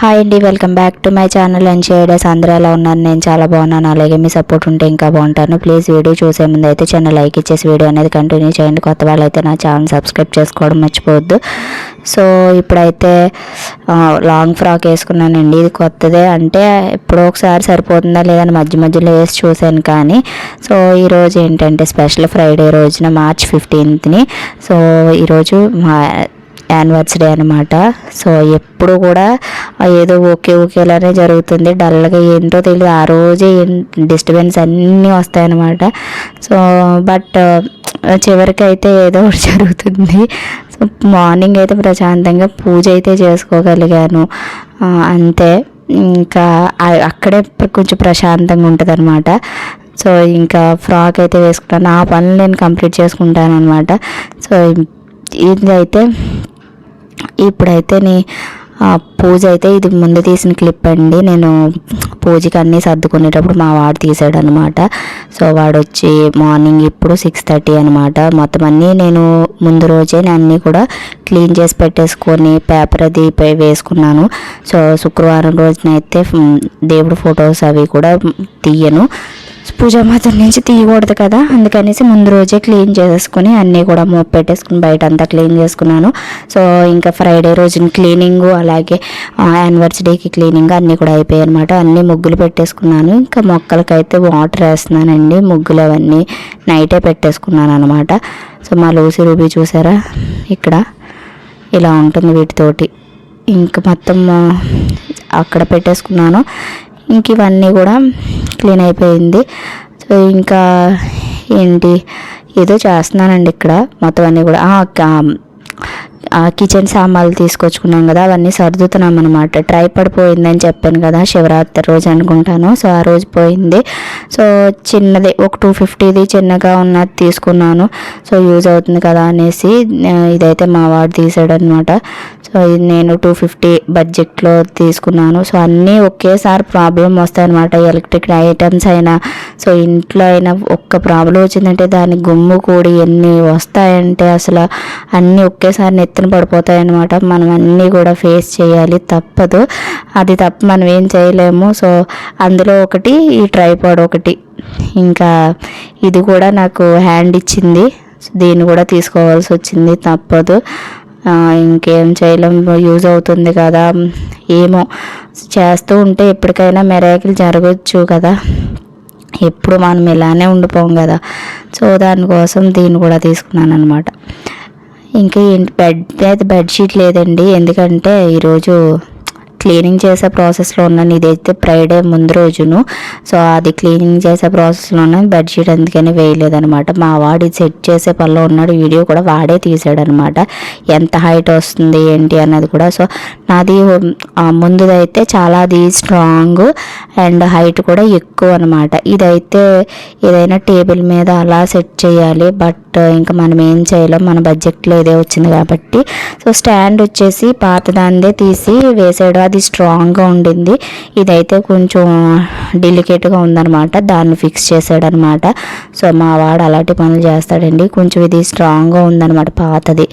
Hi అండి welcome back to my channel and shaders అందరూ ఎలా ఉన్నారు? నేను చాలా బాగున్నాను. అలాగే మీ సపోర్ట్ ఉంటే ఇంకా బాగుంటాను. ప్లీజ్ వీడియో చూసే ముందు అయితే చిన్న లైక్ ఇచ్చేసి వీడియో అనేది కంటిన్యూ చేయండి. కొత్త వాళ్ళైతే నా ఛానల్ సబ్స్క్రైబ్ చేసుకోవడం మర్చిపోవద్దు. సో ఇప్పుడైతే లాంగ్ ఫ్రాక్ వేసుకున్నానండి. ఇది కొత్తదే. అంటే ఎప్పుడో ఒకసారి సరిపోతుందా లేదని మధ్య మధ్యలో వేసి చూశాను కానీ సో ఈరోజు ఏంటంటే స్పెషల్ ఫ్రైడే రోజున మార్చ్ ఫిఫ్టీన్త్ని సో ఈరోజు మా యానివర్సరీ అనమాట సో ఎప్పుడు కూడా ఏదో ఓకే ఓకేలానే జరుగుతుంది. డల్గా ఏంటో తెలియదు ఆ రోజే డిస్టర్బెన్స్ అన్నీ వస్తాయన్నమాట. సో బట్ చివరికి అయితే ఏదో ఒకటి జరుగుతుంది. సో మార్నింగ్ అయితే ప్రశాంతంగా పూజ అయితే చేసుకోగలిగాను. అంతే. ఇంకా అక్కడే కొంచెం ప్రశాంతంగా ఉంటుంది అనమాట సో ఇంకా ఫ్రాక్ అయితే వేసుకుంటాను. ఆ పనులు నేను కంప్లీట్ చేసుకుంటాను అనమాట సో ఇది అయితే ఇప్పుడైతే నీ పూజ అయితే ఇది ముందు తీసిన క్లిప్ అండి. నేను పూజకి అన్నీ సర్దుకునేటప్పుడు మా వాడు తీసాడు అనమాట సో వాడు వచ్చి మార్నింగ్ ఇప్పుడు సిక్స్ థర్టీ అనమాట మొత్తం అన్నీ నేను ముందు రోజే అన్నీ కూడా క్లీన్ చేసి పెట్టేసుకొని పేపర్ అది వేసుకున్నాను. సో శుక్రవారం రోజునైతే దేవుడు ఫొటోస్ అవి కూడా తీయను. పూజా మాత్రం నుంచి తీయకూడదు కదా. అందుకనేసి ముందు రోజే క్లీన్ చేసేసుకుని అన్నీ కూడా మోపు పెట్టేసుకుని బయట అంతా క్లీన్ చేసుకున్నాను. సో ఇంకా ఫ్రైడే రోజున క్లీనింగ్ అలాగే యానివర్సరీకి క్లీనింగ్ అన్నీ కూడా అయిపోయాయి అనమాట అన్నీ ముగ్గులు పెట్టేసుకున్నాను. ఇంకా మొక్కలకైతే వాటర్ వేస్తున్నానండి. ముగ్గులు అవన్నీ నైటే పెట్టేసుకున్నాను అనమాట సో మా లూసి రూబీ చూసారా? ఇక్కడ. ఇలా ఉంటుంది వీటితోటి. ఇంక మొత్తం అక్కడ పెట్టేసుకున్నాను. ఇంక ఇవన్నీ కూడా క్లీన్ అయిపోయింది. సో ఇంకా ఏంటి? ఏదో చేస్తున్నానండి ఇక్కడ. మొత్తం అన్నీ కూడా. కిచెన్ సామాన్లు తీసుకొచ్చుకున్నాం కదా అవన్నీ సర్దుతున్నాం అనమాట ట్రై పడిపోయిందని చెప్పాను కదా శివరాత్రి రోజు అనుకుంటాను. సో ఆ రోజు పోయింది. సో చిన్నది ఒక టూ ఫిఫ్టీది చిన్నగా ఉన్నది తీసుకున్నాను. సో యూజ్ అవుతుంది కదా అనేసి ఇదైతే మా వాడు తీసాడు అనమాట సో ఇది నేను టూ ఫిఫ్టీ బడ్జెట్లో తీసుకున్నాను. సో అన్నీ ఒకేసారి ప్రాబ్లం వస్తాయన్నమాట. ఎలక్ట్రిక్ ఐటమ్స్ అయినా సో ఇంట్లో అయినా ఒక్క ప్రాబ్లం వచ్చిందంటే దాని గుమ్ము కూడి ఎన్ని వస్తాయంటే అసలు అన్నీ ఒకేసారి నెత్తి పడిపోతాయి అనమాట మనం అన్నీ కూడా ఫేస్ చేయాలి. తప్పదు. అది తప్ప మనం ఏం చేయలేము. సో అందులో ఒకటి ఈ ట్రైపాడ్ ఒకటి. ఇంకా ఇది కూడా నాకు హ్యాండ్ ఇచ్చింది. దీన్ని కూడా తీసుకోవాల్సి వచ్చింది. తప్పదు. ఇంకేం చేయలేం. యూజ్ అవుతుంది కదా. ఏమో. చేస్తూ ఉంటే ఎప్పటికైనా మెరాకిల్ జరగచ్చు కదా. ఎప్పుడు మనం ఇలానే ఉండిపోం కదా. సో దానికోసం దీన్ని కూడా తీసుకున్నాను అనమాట ఇంకా ఏంటి బెడ్ అయితే బెడ్షీట్ లేదండి. ఎందుకంటే ఈరోజు క్లీనింగ్ చేసే ప్రాసెస్లో ఉన్నాను. ఇదైతే ఫ్రైడే ముందు రోజును. సో అది క్లీనింగ్ చేసే ప్రాసెస్లో ఉన్నాను బెడ్షీట్ అందుకని వేయలేదనమాట మా వాడు సెట్ చేసే పనిలో ఉన్నాడు. వీడియో కూడా వాడే తీసాడనమాట ఎంత హైట్ వస్తుంది ఏంటి అన్నది కూడా. సో నాది ముందుదైతే చాలా అది స్ట్రాంగ్ అండ్ హైట్ కూడా ఎక్కువ అనమాట ఇదైతే ఏదైనా టేబుల్ మీద అలా సెట్ చేయాలి. బట్ ఇంకా మనం ఏం చేయలేం మన బడ్జెట్లో ఇదే వచ్చింది కాబట్టి. సో స్టాండ్ వచ్చేసి పాతదాందే తీసి వేసాడు అది స్ట్రాంగ్గా ఉండింది. ఇదైతే కొంచెం డెలికేట్గా ఉందన్నమాట దాన్ని ఫిక్స్ చేసాడనమాట సో మా వాడు అలాంటి పనులు చేస్తాడండి. కొంచెం ఇది స్ట్రాంగ్గా ఉందన్నమాట పాతది.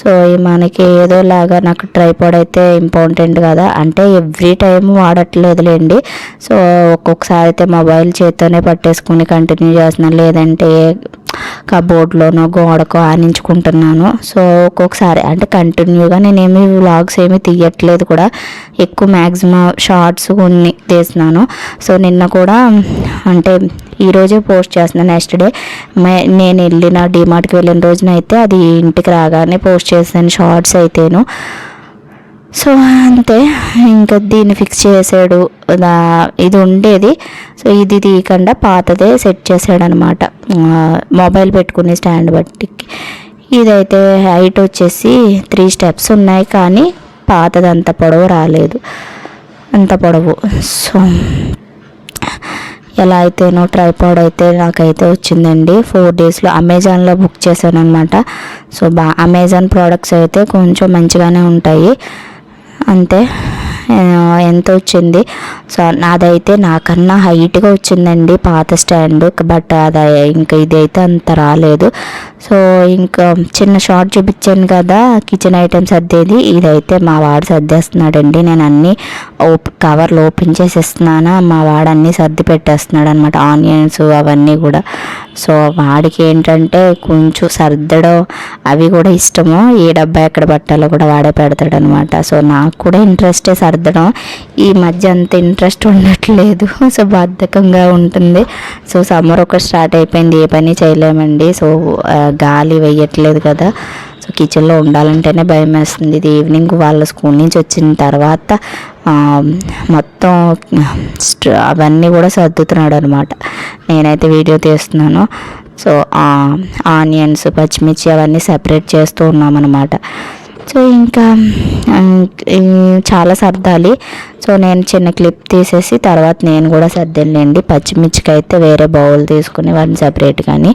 సో మనకి మనకి ఏదోలాగా నాకు ట్రైపాడ్ అయితే ఇంపార్టెంట్ కదా. అంటే ఎవ్రీ టైం వాడట్లేదులేండి సో ఒక్కొక్కసారి అయితే మొబైల్ చేత్తోనే పట్టేసుకుని కంటిన్యూ చేస్తున్నాను లేదంటే కబోర్డ్లోనో గోడకో ఆనించుకుంటున్నాను. సో ఒక్కొక్కసారి అంటే కంటిన్యూగా నేనేమి వ్లాగ్స్ ఏమీ తీయట్లేదు కూడా. ఎక్కువ మ్యాక్సిమం షార్ట్స్ కొన్ని తీస్తున్నాను. సో నిన్న కూడా అంటే ఈరోజే పోస్ట్ చేస్తున్నాను నెక్స్ట్ డే నేను వెళ్ళిన డిమార్ట్కి వెళ్ళిన రోజున అయితే అది ఇంటికి రాగానే పోస్ట్ చేశాను షార్ట్స్ అయితేను. సో అంతే. ఇంకా దీన్ని ఫిక్స్ చేసాడు ఇది ఉండేది. సో ఇది తీయకుండా పాతదే సెట్ చేసాడు అనమాట మొబైల్ పెట్టుకునే స్టాండ్ బట్టి ఇదైతే హైట్ వచ్చేసి త్రీ స్టెప్స్ ఉన్నాయి కానీ పాతది అంత పొడవు రాలేదు. అంత పొడవు. సో ఎలా అయితేనో ట్రైపాడ్ అయితే నాకైతే వచ్చిందండి. ఫోర్ డేస్లో అమెజాన్లో బుక్ చేశాను అనమాట సో బా అమెజాన్ ప్రోడక్ట్స్ అయితే కొంచెం మంచిగానే ఉంటాయి. అంతే. ఎంత వచ్చింది? సో నాదైతే నాకన్నా హైట్గా వచ్చిందండి పాత స్టాండ్. బట్ అది ఇంకా ఇది అయితే అంత రాలేదు. సో ఇంకా చిన్న షార్ట్ చూపించాను కదా కిచెన్ ఐటమ్స్ సర్దేది. ఇదైతే మా వాడు సర్దేస్తున్నాడండి. నేను అన్నీ ఓప్ కవర్లు ఓపెన్ చేసేస్తున్నాను మా వాడు అన్నీ సర్ది పెట్టేస్తున్నాడు అనమాట ఆనియన్స్ అవన్నీ కూడా. సో వాడికి ఏంటంటే కొంచెం సర్దడం అవి కూడా ఇష్టము. ఏ డబ్బా ఎక్కడ పట్టాలో కూడా వాడే పెడతాడు అనమాట సో నాకు కూడా ఇంట్రెస్టే సర్దడం. ఈ మధ్య అంత ఇంట్రెస్ట్ ఉండట్లేదు. సో బద్ధకంగా ఉంటుంది. సో సమ్మర్ ఒక స్టార్ట్ అయిపోయింది. ఏ పని చేయలేమండి. సో గాలి వేయట్లేదు కదా. సో కిచెన్లో ఉండాలంటేనే భయం వేస్తుంది. ఇది ఈవినింగ్ వాళ్ళ స్కూల్ నుంచి వచ్చిన తర్వాత మొత్తం అవన్నీ కూడా సర్దుతున్నాడు అనమాట నేనైతే వీడియో తీస్తున్నాను. సో ఆనియన్స్ పచ్చిమిర్చి అవన్నీ సెపరేట్ చేస్తూ ఉన్నామన్నమాట సో ఇంకా చాలా సర్దాలి. సో నేను చిన్న క్లిప్ తీసేసి తర్వాత నేను కూడా సర్దండి పచ్చిమిర్చికి అయితే వేరే బౌల్ తీసుకుని వాటిని సపరేట్ కానీ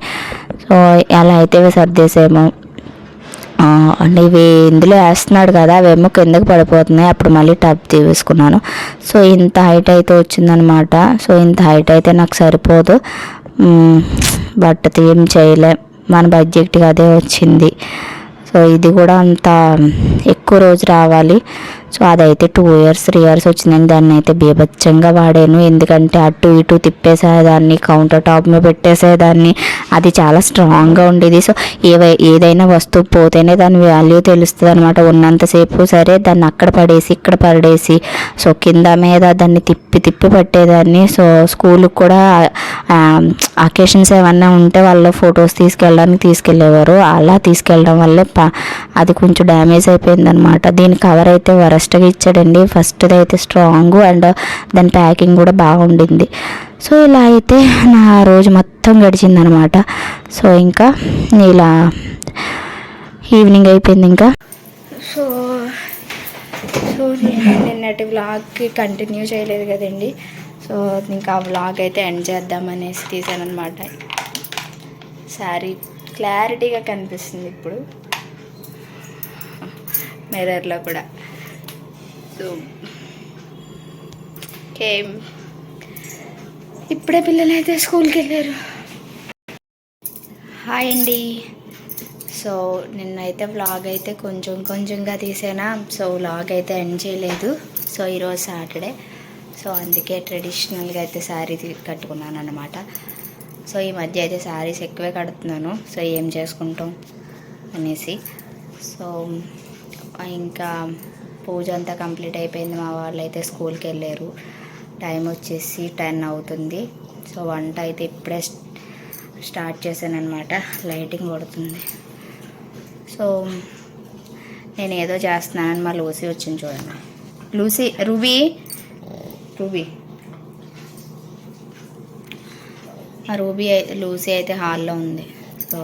సో ఎలా అయితే ఇవి సర్దేసామో అంటే ఇవి ఇందులో వేస్తున్నాడు కదా అవేమో కిందకి పడిపోతున్నాయి. అప్పుడు మళ్ళీ టబ్ తీసుకున్నాను. సో ఇంత హైట్ అయితే వచ్చిందనమాట సో ఇంత హైట్ అయితే నాకు సరిపోదు. బట్ ఏం చేయలేం. మన బడ్జెట్కి అదే వచ్చింది. సో ఇది కూడా అంత ఎక్కువ రోజు రావాలి. సో అదైతే టూ ఇయర్స్ త్రీ ఇయర్స్ వచ్చిందని దాన్ని అయితే బీభత్సంగా వాడాను. ఎందుకంటే అటు ఇటు తిప్పేసేదాన్ని కౌంటర్ టాప్ మీద పెట్టేసేదాన్ని. అది చాలా స్ట్రాంగ్గా ఉండేది. సో ఏవై ఏదైనా వస్తువు పోతేనే దాని వాల్యూ తెలుస్తుంది అనమాట ఉన్నంతసేపు సరే దాన్ని అక్కడ పడేసి ఇక్కడ పడేసి సో కింద మీద దాన్ని తిప్పి తిప్పి పట్టేదాన్ని. సో స్కూల్కి కూడా అకేషన్స్ ఏమన్నా ఉంటే వాళ్ళ ఫొటోస్ తీసుకెళ్ళడానికి తీసుకెళ్ళేవారు. అలా తీసుకెళ్ళడం వల్లే ప అది కొంచెం డ్యామేజ్ అయిపోయిందనమాట దీని కవర్ అయితే వరస్ట్గా ఇచ్చాడండి. ఫస్ట్ది అయితే స్ట్రాంగ్ అండ్ దాని ప్యాకింగ్ కూడా బాగుండింది. సో ఇలా అయితే నా రోజు మొత్తం గడిచిందనమాట సో ఇంకా ఇలా ఈవినింగ్ అయిపోయింది ఇంకా. సో సో నిన్నటి వ్లాగ్కి కంటిన్యూ చేయలేదు కదండి. సో ఇంకా ఆ వ్లాగ్ అయితే ఎండ్ చేద్దామనేసి తీసాను అనమాట శారీ క్లారిటీగా కనిపిస్తుంది ఇప్పుడు. మిర్రర్లో కూడా. సో ఓకే ఇప్పుడే పిల్లలు అయితే స్కూల్కి వెళ్ళారు. హాయ్ అండి. సో నిన్నైతే వ్లాగ్ అయితే కొంచెం కొంచెంగా తీసానా. సో వ్లాగ్ అయితే ఎండ్ చేయలేదు. సో ఈరోజు సాటర్డే. సో అందుకే ట్రెడిషనల్గా అయితే శారీ కట్టుకున్నాను అనమాట సో ఈ మధ్య అయితే శారీస్ ఎక్కువే కడుతున్నాను. సో ఏం చేసుకుంటాం అనేసి. సో ఇంకా పూజ అంతా కంప్లీట్ అయిపోయింది. మా వాళ్ళు అయితే స్కూల్కి వెళ్ళారు. టైం వచ్చేసి టెన్ అవుతుంది. సో వంట అయితే ఇప్పుడే స్టార్ట్ చేశాను అనమాట లైటింగ్ కొడుతుంది. సో నేను ఏదో చేస్తున్నానని మా లూసీ వచ్చింది చూడండి. Lucy Ruby Ruby. ఆ రూబీ లూసీ అయితే హాల్లో ఉంది. సో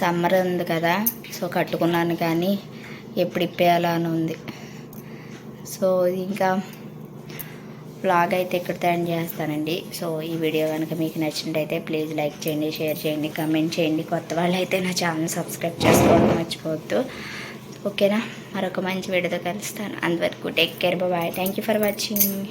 సమ్మర్ ఉంది కదా సో కట్టుకున్నాను కానీ ఎప్పుడు ఇప్పేయాలా అని ఉంది. సో ఇంకా బ్లాగ్ అయితే ఇక్కడితో ఎండ్ చేస్తానండి. సో ఈ వీడియో కనుక మీకు నచ్చినట్టయితే ప్లీజ్ లైక్ చేయండి షేర్ చేయండి కమెంట్ చేయండి. కొత్త వాళ్ళు అయితే నా ఛానల్ సబ్స్క్రైబ్ చేసుకోవడం మర్చిపోవద్దు. ఓకేనా మరొక మంచి వీడియోతో కలుస్తాను. అంతవరకు take care bye thank you for watching